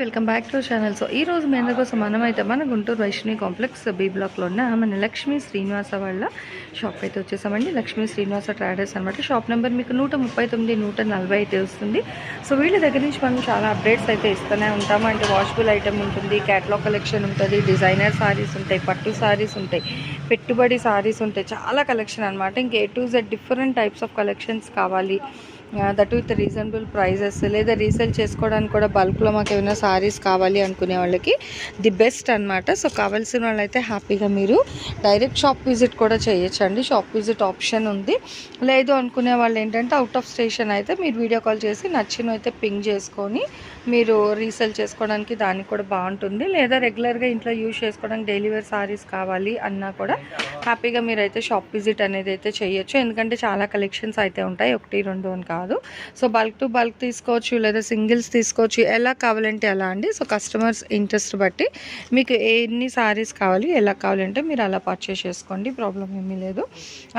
Welcome back to channel so ఈ రోజు మీ కోసం మనం అయితే మన గుంటూరు వైష్ణవి కాంప్లెక్స్ బీ బ్లాక్లో ఉన్న మన లక్ష్మీ శ్రీనివాస వాళ్ళ షాప్ అయితే వచ్చేసామండి. లక్ష్మీ శ్రీనివాస ట్రాడర్స్ అనమాట షాప్ నెంబర్ మీకు నూట ముప్పై తొమ్మిది నూట నలభై అయితే వస్తుంది. సో వీళ్ళ దగ్గర నుంచి మనం చాలా అప్డేట్స్ అయితే ఇస్తూనే ఉంటాము అంటే వాషబుల్ ఐటమ్ ఉంటుంది క్యాట్లాగ్ కలెక్షన్ ఉంటుంది డిజైనర్ సారీస్ ఉంటాయి పట్టు సారీస్ ఉంటాయి పెట్టుబడి సారీస్ ఉంటాయి. చాలా కలెక్షన్ అనమాట ఇంకా A to Z different types of collections కావాలి. దట్ విత్ రీజనబుల్ ప్రైజెస్ లేదా రీసేల్ చేసుకోవడానికి కూడా బల్క్లో మాకు ఏమైనా సారీస్ కావాలి అనుకునే వాళ్ళకి ది బెస్ట్ అన్నమాట. సో కావాల్సిన వాళ్ళైతే హ్యాపీగా మీరు డైరెక్ట్ షాప్ విజిట్ కూడా చేయొచ్చండి. షాప్ విజిట్ ఆప్షన్ ఉంది. లేదు అనుకునే వాళ్ళు ఏంటంటే అవుట్ ఆఫ్ స్టేషన్ అయితే మీరు వీడియో కాల్ చేసి నచ్చిన అయితే పింగ్ చేసుకొని మీరు రీసేల్ చేసుకోవడానికి దానికి కూడా బాగుంటుంది. లేదా రెగ్యులర్గా ఇంట్లో యూజ్ చేసుకోవడానికి డైలీ వేర్ సారీస్ కావాలి అన్నా కూడా హ్యాపీగా మీరైతే షాప్ విజిట్ అనేది అయితే చేయొచ్చు. ఎందుకంటే చాలా కలెక్షన్స్ అయితే ఉంటాయి. ఒకటి రెండు అని కాదు. సో బల్క్ టు బల్క్ తీసుకోవచ్చు లేదా సింగిల్స్ తీసుకోవచ్చు. ఎలా కావాలంటే ఎలా అండి. సో కస్టమర్స్ ఇంట్రెస్ట్ బట్టి మీకు ఎన్ని సారీస్ కావాలి ఎలా కావాలంటే మీరు అలా పర్చేస్ చేసుకోండి. ప్రాబ్లం ఏమీ లేదు.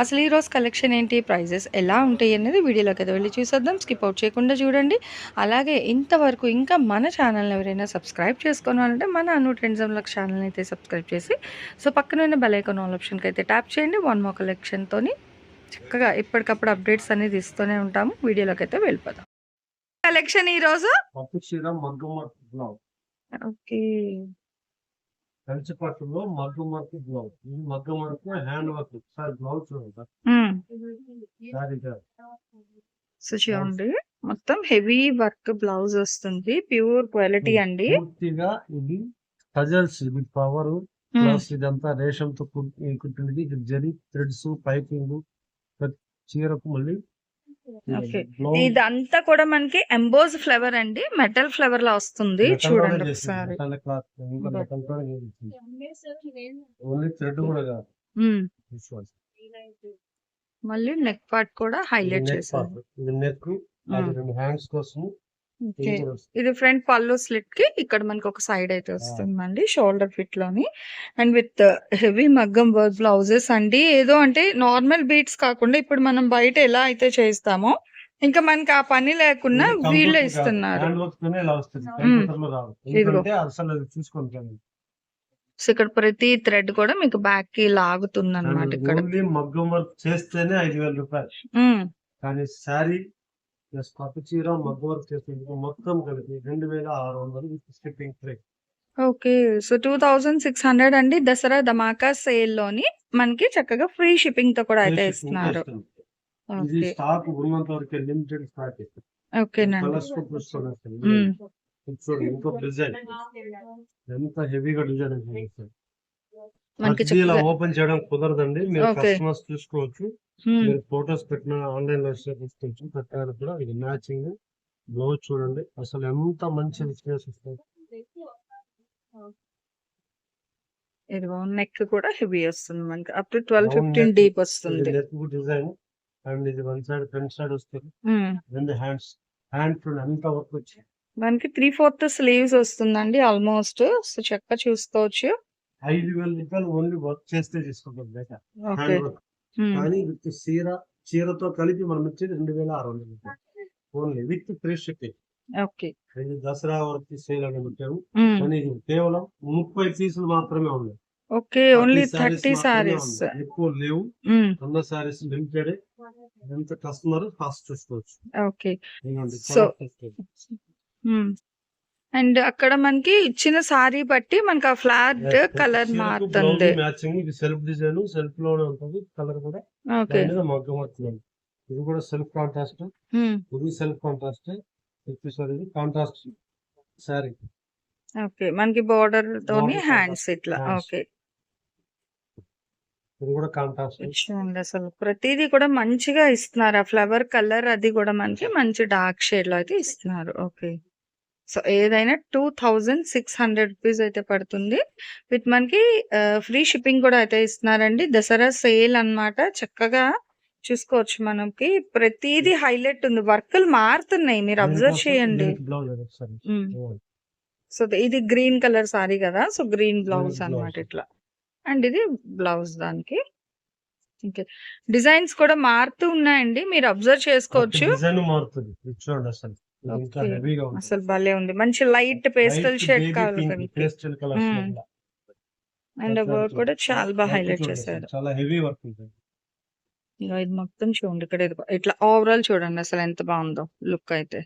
అసలు ఈరోజు కలెక్షన్ ఏంటి ప్రైజెస్ ఎలా ఉంటాయి అనేది వీడియోలోకి అయితే వెళ్ళి చూసేద్దాం. స్కిప్ అవుట్ చేయకుండా చూడండి. అలాగే ఇంతవరకు ఇంకా మన ఛానల్ని ఎవరైనా సబ్స్క్రైబ్ చేసుకోవాలంటే మన అను ట్రెండ్జంలకు ఛానల్ని అయితే సబ్స్క్రైబ్ చేసి సో పక్కన ఉన్న బెల్ ఐకాన్ ఆల్ ఆప్షన్కి అయితే ట్యాప్ చేయండి. వన్ మో కలెక్షన్తోని చక్కగా ఎప్పటికప్పుడు అప్డేట్స్ అనేది ఇస్తూనే ఉంటాము. వీడియోలోకి అయితే వెళ్ళిపోదాం. కలెక్షన్ ఈరోజు ఓకే. కంచి పట్టులో మగ్గం వర్క్ బ్లౌజ్ ఇది మగ్గం work hand work sir blouse చూడండి. మొత్తం హెవీ వర్క్ బ్లౌజ్ వస్తుంది. ప్యూర్ క్వాలిటీ అండి. పూర్తిగా ఇది పజల్స్ ఇది పవర్. ప్లస్ ఇదంతా రేషంతో కుట్టినది ఇది జరి థ్రెడ్స్ పైపింగ్ చీరకు మళ్ళీ ఇదంతా కూడా మనకి ఎంబోజ్ ఫ్లవర్ అండి. మెటల్ ఫ్లవర్ లా వస్తుంది. చూడండి ఒకసారి. మళ్ళీ నెక్ పార్ట్ కూడా హైలైట్ ఇది. ఇది నెక్ రెండు హ్యాండ్స్ కోసం ఇది ఫ్రంట్ పళ్ళు స్లిట్కి ఇక్కడ మనకి ఒక సైడ్ అయితే వస్తుందండి షోల్డర్ ఫిట్లోని అండ్ విత్ హెవీ మగ్గం వర్క్ బ్లౌజెస్ అండి. ఏదో అంటే నార్మల్ బీట్స్ కాకుండా ఇప్పుడు మనం బయట ఎలా అయితే చేస్తామో ఇంకా మనకి ఆ పని లేకుండా వీళ్ళే. ఇస్తున్నారు. సో ఇక్కడ ప్రతి థ్రెడ్ కూడా మీకు బ్యాక్కి లాగుతుంది అనమాట ఇక్కడ మగ్గం వర్క్ చేస్తేనే ఐదు వేల రూపాయలు. కానీ శారీ ప్లస్ పట్టు చీర మగ్గం వర్క్ చేస్తే మొత్తం కలిపి రెండు వేల ఆరు వందలు with shipping free okay so two thousand six hundred అండి. దసరా ధమాకా సేల్లోని మనకి చక్కగా ఫ్రీ షిప్పింగ్తో కూడా అయితే ఇస్తున్నారు. ఇది స్టాక్ ఉన్నంత వరకు లిమిటెడ్ స్టాక్ ఓకేనండి ఇంకో డిజైన్. ఎంత హెవీగా డిజైన్ మనకి ఓపెన్ చేయడం కుదరదండి. మీరు. కస్టమర్స్ చూసుకోవచ్చు. మీరు ఫొటోస్ పెట్టిన ఆన్లైన్లో తీసుకోవచ్చు కూడా ఇది మ్యాచింగ్ బ్లౌజ్ చూడండి. అసలు ఎంత మంచి రిచ్నెస్ వస్తుంది ఇదిగో నెక్ కూడా హెవీ వస్తుంది మనకి. Up to twelve fifteen. Deep వస్తుంది. డిజైన్ అండ్ ఇది వన్ సైడ్ ఫ్రంట్ సైడ్ వస్తుంది రెండు హ్యాండ్స్ హ్యాండ్ చూడండి అంత వర్క్ వచ్చి. మనకి త్రీ ఫోర్త్ స్లీవ్స్ వస్తుందండి ఆల్మోస్ట్ సో చక్కగా చూసుకోవచ్చు. ఐదు వేల రూపాయలు ఓన్లీ వర్క్ చేస్తే తీసుకుంటాం కానీ విత్ చీర చీరతో కలిపి మనం ఇచ్చేది రెండు వేల ఆరు వందలు. ఓన్లీ విత్ ఫ్రీ షిప్పింగ్ ఇది దసరా వరకు సేల్ అని పెట్టాము కానీ ఇది కేవలం ముప్పై పీసులు మాత్రమే ఉన్నాయి ఓకే ఓన్లీ 30 థర్టీ సారీస్. ఎక్కువ లేవు. ఉన్న సారీస్ లిమిటెడ్. ఎంత కస్టమర్ ఫాస్ట్ చూసుకోవచ్చు. ఓకే. test. అండ్ అక్కడ మనకి ఇచ్చిన సారీ బట్టి మనకి ఆ ఫ్లాట్ కలర్ మారుతుంది. matching ఇది సెల్ఫ్ డిజైన్ సెల్ఫ్లోనే ఉంటుంది. కలర్ కూడా ఓకే మగ్గం వస్తుంది. ఇది కూడా సెల్ఫ్ కాంట్రాస్ట్ ఇది self contrast sari contrast sari okay మనకి బోర్డర్ తోని హ్యాండ్స్ ఇట్లా. ఓకే ఇది కూడా కాంట్రాస్ట్ చూడండి అసలు. ప్రతిదీ కూడా మంచిగా ఇస్తున్నారు. ఆ ఫ్లవర్ కలర్ అది కూడా మనకి మంచి డార్క్ షేడ్లో అయితే ఇస్తున్నారు. ఓకే సో ఏదైనా two thousand six hundred rupees అయితే పడుతుంది. విత్ మనకి ఫ్రీ షిప్పింగ్ కూడా అయితే ఇస్తున్నారండి. దసరా సేల్ అన్నమాట. చక్కగా చూసుకోవచ్చు మనకి. ప్రతిదీ హైలైట్ ఉంది. వర్క్లు మారుతున్నాయి. మీరు అబ్జర్వ్ చేయండి. ఉమ్. సో ఇది గ్రీన్ కలర్ సారీ కదా? So green blouse. అన్నమాట ఇట్లా. అండ్ ఇది బ్లౌజ్ దానికి. ఓకే డిజైన్స్ కూడా మారుతూ ఉన్నాయండి. మీరు అబ్జర్వ్ చేసుకోవచ్చు. అసలు భలే ఉంది. మంచి లైట్ పేస్టల్ షేడ్ కావాలి పేస్టల్ కలర్. అండ్ వర్క్ కూడా చాలా బాగా హైలైట్ చేశారు. చాలా హెవీ వర్క్ ఉంటుంది ఇగో ఇది మొత్తం చూడండి ఇక్కడ ఇది. ఇట్లా ఓవరాల్ చూడండి అసలు ఎంత బాగుందో లుక్ అయితే.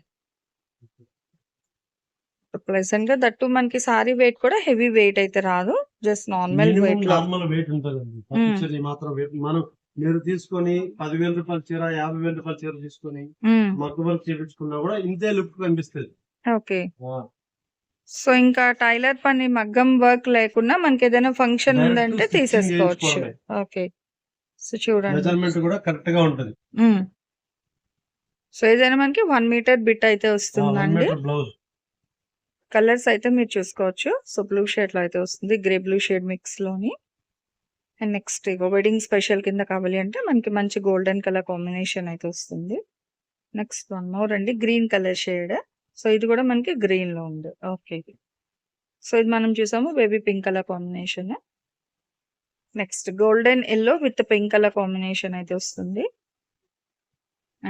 ప్లెసెంట్గా దట్టు మనకి సారీ వెయిట్ కూడా హెవీ వెయిట్ అయితే రాదు. Just normal weight normal weight ఉంటుందండి. మీరు తీసుకొని పదివేల రూపాయల చీర యాభై వేల రూపాయల చీర తీసుకొని మగ్గు వర్క్ చేపించుకున్నా కూడా ఇంతే లుక్ కనిపిస్తుంది. ఓకే. సో ఇంకా టైలర్ పని మగ్గం వర్క్ లేకుండా మనకి ఏదైనా ఫంక్షన్ ఉందంటే తీసేసుకోవచ్చు. ఓకే. సో చూడండి. మెజర్మెంట్ కూడా కరెక్ట్గా ఉంటది. సో ఏదైనా మనకి వన్ మీటర్ బిట్ అయితే వస్తుందండి. కలర్స్ అయితే మీరు చూసుకోవచ్చు. సో బ్లూ షేడ్లో అయితే వస్తుంది. గ్రే బ్లూ షేడ్ మిక్స్లోని అండ్ నెక్స్ట్ ఇగో వెడ్డింగ్ స్పెషల్ కింద కావాలి అంటే మనకి మంచి గోల్డెన్ కలర్ కాంబినేషన్ అయితే వస్తుంది. నెక్స్ట్ వన్ మోర్ అండి గ్రీన్ కలర్ షేడ్ సో ఇది కూడా మనకి గ్రీన్లో ఉంది. ఓకే సో ఇది మనం చూసాము baby pink colour combination next golden yellow with pink colour combination అయితే వస్తుంది.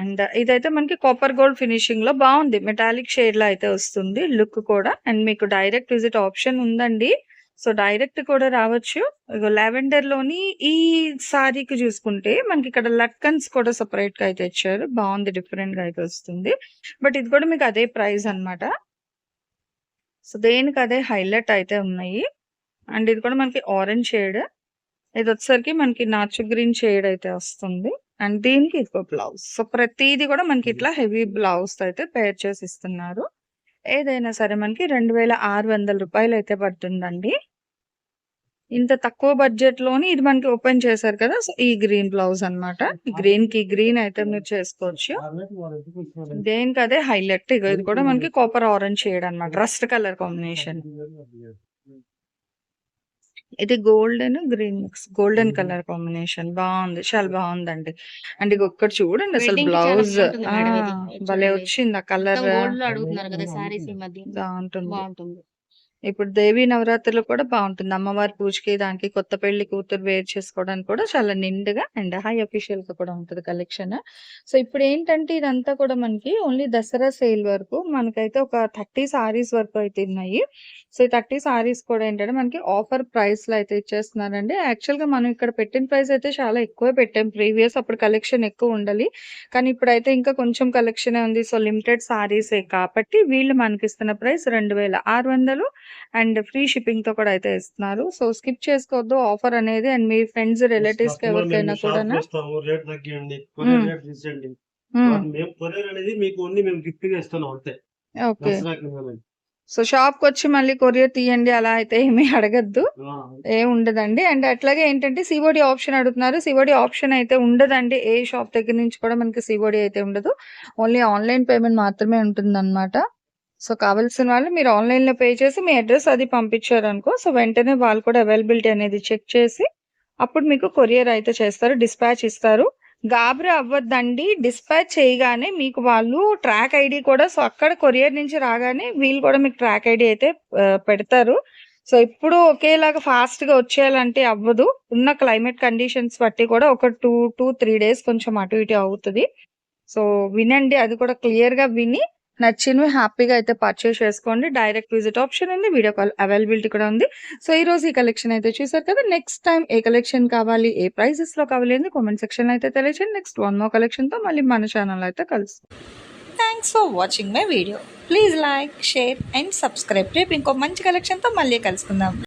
అండ్ ఇదైతే మనకి కాపర్ గోల్డ్ ఫినిషింగ్లో బాగుంది. మెటాలిక్ షేడ్లో అయితే వస్తుంది. లుక్ కూడా. అండ్ మీకు డైరెక్ట్ విజిట్ ఆప్షన్ ఉందండి. సో డైరెక్ట్ కూడా రావచ్చు. లావెండర్లోని ఈ సారీకి చూసుకుంటే మనకి ఇక్కడ లట్కన్స్ కూడా సపరేట్గా అయితే ఇచ్చారు. బాగుంది డిఫరెంట్గా అయితే వస్తుంది. బట్ ఇది కూడా మీకు అదే ప్రైస్ అన్నమాట. సో దేనికి అదే హైలైట్ అయితే ఉన్నాయి. అండ్ ఇది కూడా మనకి ఆరెంజ్ షేడ్. ఇది వచ్చేసరికి మనకి నాచు గ్రీన్ షేడ్ అయితే వస్తుంది. అండ్ దీనికి ఇదిగో బ్లౌజ్. సో ప్రతిదీ కూడా మనకి ఇట్లా హెవీ బ్లౌజ్ అయితే పేర్ చేసి ఇస్తున్నారు. ఏదైనా సరే మనకి రెండు వేల ఆరు వందల రూపాయలు అయితే పడుతుందండి. ఇంత తక్కువ బడ్జెట్లోని ఇది మనకి ఓపెన్ చేశారు కదా ఈ గ్రీన్ బ్లౌజ్ అన్నమాట. గ్రీన్కి గ్రీన్ అయితే మీరు చేసుకోవచ్చు. దేనికి అదే హైలైట్ ఇది కూడా మనకి కాపర్ ఆరెంజ్ షేడ్ అనమాట రస్ట్ కలర్ కాంబినేషన్. ఇది golden green mix. Golden. Colour combination. బాగుంది. చాలా బాగుందండి. అండ్ ఇది ఒక్కటి చూడండి అసలు బ్లౌజ్. భలే. వచ్చింది ఆ కలర్. బాగుంటుంది. ఇప్పుడు దేవి నవరాత్రులు కూడా బాగుంటుంది. అమ్మవారి పూజకి దానికి కొత్త పెళ్ళి కూతురు వేర్ చేసుకోవడానికి కూడా చాలా నిండుగా అండ్ హై అఫీషియల్గా కూడా ఉంటుంది కలెక్షన్ సో ఇప్పుడు ఏంటంటే ఇదంతా కూడా మనకి ఓన్లీ దసరా సేల్ వరకు మనకైతే ఒక థర్టీ సారీస్ వరకు అయితే ఉన్నాయి. సో ఈ థర్టీ సారీస్ కూడా ఏంటంటే మనకి ఆఫర్ ప్రైస్లో అయితే ఇచ్చేస్తున్నారండి. యాక్చువల్గా మనం ఇక్కడ పెట్టిన ప్రైస్ అయితే చాలా ఎక్కువ పెట్టాం. ప్రీవియస్ అప్పుడు కలెక్షన్ ఎక్కువ ఉండాలి. కానీ ఇప్పుడైతే ఇంకా కొంచెం కలెక్షన్ ఉంది. సో లిమిటెడ్ సారీసే కాబట్టి వీళ్ళు మనకి ఇస్తున్న ప్రైస్ రెండు వేల ఆరు వందలు అండ్ ఫ్రీ షిప్పింగ్తో కూడా అయితే ఇస్తున్నారు. సో స్కిప్ చేసుకోవద్దు. ఆఫర్ అనేది అండ్ మీ ఫ్రెండ్స్ రిలేటివ్స్కి ఎవరికైనా కూడా రేట్ తగ్గియండి. కొరియర్. రేట్ తీసేయండి. మేము కొరియర్ అనేది మీకు ఓన్లీ మేము గిఫ్ట్గా ఇస్తున్నాం అంతే. ఓకే. సో షాప్కి వచ్చి మళ్ళీ కొరియర్ తీయండి. అలా అయితే ఏమీ అడగద్దు. ఏ ఉండదండి. అండ్ అట్లాగే ఏంటంటే సివోడి ఆప్షన్ అడుగుతున్నారు. సివోడి ఆప్షన్ అయితే ఉండదండి. ఏ షాప్ దగ్గర నుంచి కూడా మనకి సివోడి అయితే ఉండదు. ఓన్లీ ఆన్లైన్ పేమెంట్ మాత్రమే ఉంటుంది అనమాట సో కావాల్సిన వాళ్ళు మీరు ఆన్లైన్లో పే చేసి మీ అడ్రస్ అది పంపించారు అనుకో సో వెంటనే వాళ్ళు కూడా అవైలబిలిటీ అనేది చెక్ చేసి అప్పుడు మీకు కొరియర్ అయితే చేస్తారు డిస్పాచ్ ఇస్తారు. గాబరా అవ్వద్దండి డిస్పాచ్ చేయగానే మీకు వాళ్ళు ట్రాక్ ఐడి కూడా సో అక్కడ కొరియర్ నుంచి రాగానే వీళ్ళు కూడా మీకు ట్రాక్ ఐడి అయితే పెడతారు. సో ఇప్పుడు ఒకేలాగా ఫాస్ట్గా వచ్చేయాలంటే అవ్వదు. ఉన్న క్లైమేట్ కండిషన్స్ బట్టి కూడా ఒక టూ టూ త్రీ డేస్ కొంచెం అటు ఇటు అవుతుంది. సో వినండి అది కూడా క్లియర్గా విని నచ్చినవి హ్యాపీగా అయితే పర్చేస్ చేసుకోండి. డైరెక్ట్ విజిట్ ఆప్షన్ ఉంది వీడియో కాల్ అవైలబిలిటీ కూడా ఉంది. సో ఈ రోజు ఈ కలెక్షన్ అయితే చూసారు కదా నెక్స్ట్ టైం ఏ కలెక్షన్ కావాలి ఏ ప్రైజెస్లో కావాలి అని కామెంట్ సెక్షన్ అయితే తెలియచేయండి నెక్స్ట్ వన్ మో కలెక్షన్తో మళ్ళీ మన ఛానల్ అయితే కలుస్తాం thanks for watching my video please like share and subscribe రేపు ఇంకో మంచి కలెక్షన్తో మళ్ళీ కలుసుకుందాం.